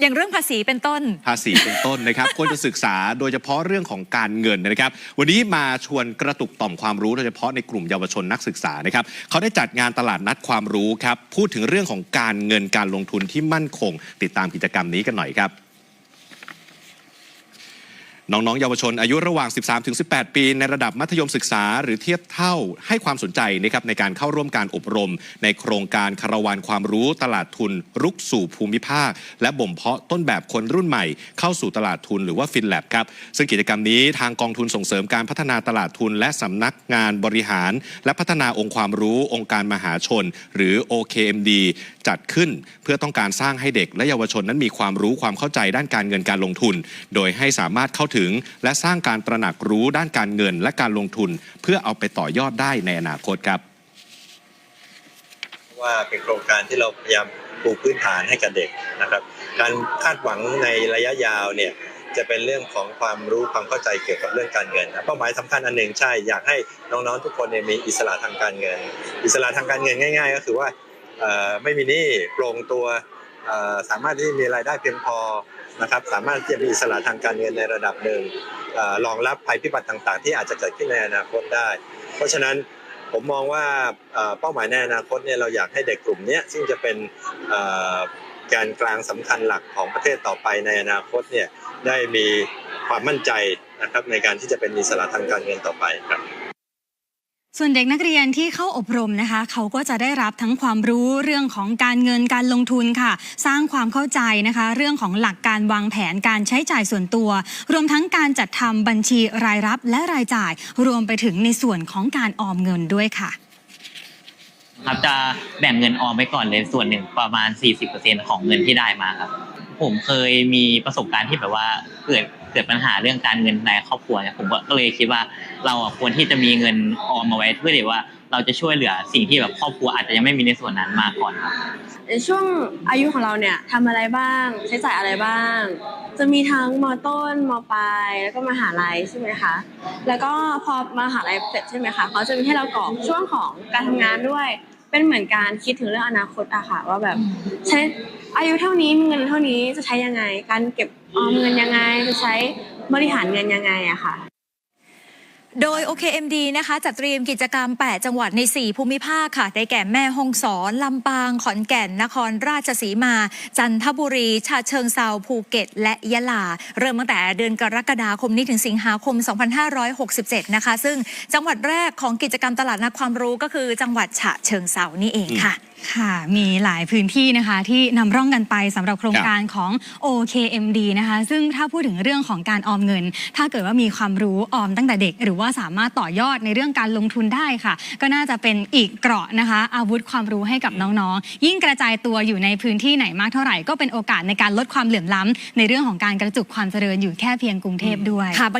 อย่างเรื่องภาษีเป็นต้น ภาษีเป็นต้นนะครับ ควรจะศึกษาโดยเฉพาะเรื่องของการเงินนะครับ วันนี้มาชวนกระตุกต่อมความรู้โดยเฉพาะในกลุ่มเยาวชนนักศึกษานะครับเขาได้จัดงานตลาดนัดความรู้ครับพูดถึงเรื่องของการเงินการลงทุนที่มั่นคง ติดตามกิจกรรมนี้กันหน่อยครับ น้องๆเยาวชนอายุระหว่าง 13-18 ปี ในระดับมัธยมศึกษา หรือเทียบเท่าให้ความสนใจนะครับในการเข้าร่วมการอบรม ในโครงการคาราวานความรู้ตลาดทุนรุกสู่ภูมิภาค และบ่มเพาะต้นแบบคนรุ่นใหม่ เข้าสู่ตลาดทุนหรือว่าฟินแลบครับ ซึ่งกิจกรรมนี้ทางกองทุนส่งเสริมการพัฒนาตลาดทุน และสำนักงานบริหาร และพัฒนาองค์ความรู้องค์การมหาชน หรือ OKMD จัดขึ้น เพื่อต้องการสร้างให้เด็กและเยาวชนนั้นมีความรู้ความเข้าใจด้านการเงินการลงทุน โดยให้สามารถเข้าถึงและสร้างการตระหนักรู้ด้านการเงินและการลงทุน เพื่อเอาไปต่อยอดได้ในอนาคตครับ ว่าเป็นโครงการที่เราพยายามปูพื้นฐานให้กับเด็กนะครับ การคาดหวังในระยะยาวเนี่ยจะเป็นเรื่องของความรู้ความเข้าใจเกี่ยวกับเรื่องการเงินนะเป้าหมายสำคัญอันหนึ่งใช่อยากให้น้องๆทุกคนเนี่ยมีอิสระทางการเงิน อิสระทางการเงินง่าย ๆ ก็คือว่าไม่มีหนี้โปร่งตัวสามารถที่มีรายได้เพียงพอ นะครับสามารถที่จะมีอิสระทางการเงินในระดับหนึ่งเอ่อรองรับภัยพิบัติต่างๆ ที่อาจจะเกิดขึ้นในอนาคตได้ เพราะฉะนั้นผมมองว่าเป้าหมายในอนาคตเนี่ยเราอยากให้เด็กกลุ่มนี้ซึ่งจะเป็นแกนกลางสำคัญหลักของประเทศต่อไปในอนาคตเนี่ยได้มีความมั่นใจนะครับในการที่จะเป็นอิสระทางการเงินต่อไปครับ ส่วนเด็กนักเรียนที่เข้าอบรมนะคะ เขาก็จะได้รับทั้งความรู้เรื่องของการเงินการลงทุนค่ะ สร้างความเข้าใจนะคะ เรื่องของหลักการวางแผนการใช้จ่ายส่วนตัว รวมทั้งการจัดทำบัญชีรายรับและรายจ่าย รวมไปถึงในส่วนของการออมเงินด้วยค่ะครับจะแบ่งเงินออมไว้ก่อนเลยส่วนหนึ่งประมาณ 40%ของเงินที่ได้มาครับผมเคยมีประสบการณ์ที่แบบว่าเกิด กิดปัญหาเรื่องการเงินในครอบครัวเนี่ยผมก็เลยคิดว่าเราควรที่จะมีเงินออมมาไว้เพื่อที่ว่าเราจะช่วยเหลือสิ่งที่แบบครอบครัวอาจจะยังไม่มีในส่วนนั้นมาก่อนครับในช่วงอายุของเราเนี่ยทำอะไรบ้างใช้จ่ายอะไรบ้าง จะมีทั้งมต้นมปลายแล้วก็มหาลัยใช่ไหมคะแล้วก็พอมหาลัยเสร็จใช่ไหมคะเขาจะมีให้เรากรอกช่วงของการทำงานด้วย เป็นเหมือนการคิดถึงเรื่องอนาคตอะค่ะว่าแบบใช้อายุเท่านี้มีเงินเท่านี้จะใช้ยังไง การเก็บออมเงินยังไงจะใช้บริหารเงินยังไงอะค่ะ โดย OKMD นะคะจัดเตรียมกิจกรรม 8 จังหวัดใน 4 ภูมิภาคค่ะ ได้แก่แม่ฮ่องสอน ลำปาง ขอนแก่น นครราชสีมา จันทบุรี ชาเชิงเซาภูเก็ต และยะลา เริ่มตั้งแต่เดือนกรกฎาคมนี้ถึงสิงหาคม 2567 นะคะ ซึ่งจังหวัดแรกของกิจกรรมตลาดนัดความรู้ก็คือจังหวัดฉะเชิงเซานี่เองค่ะ ค่ะ มีหลายพื้นที่นะคะที่นำร่องกันไปสำหรับโครงการของ OKMD นะคะ ซึ่งถ้าพูดถึงเรื่องของการออมเงิน ถ้าเกิดว่ามีความรู้ออมตั้งแต่เด็ก หรือว่าสามารถต่อยอดในเรื่องการลงทุนได้ค่ะ ก็น่าจะเป็นอีกเกราะนะคะ อาวุธความรู้ให้กับน้องๆ ยิ่งกระจายตัวอยู่ในพื้นที่ไหนมากเท่าไหร่ก็เป็นโอกาสในการลดความเหลื่อมล้ำในเรื่องของการกระจุกความเจริญอยู่แค่เพียงกรุงเทพด้วยค่ะ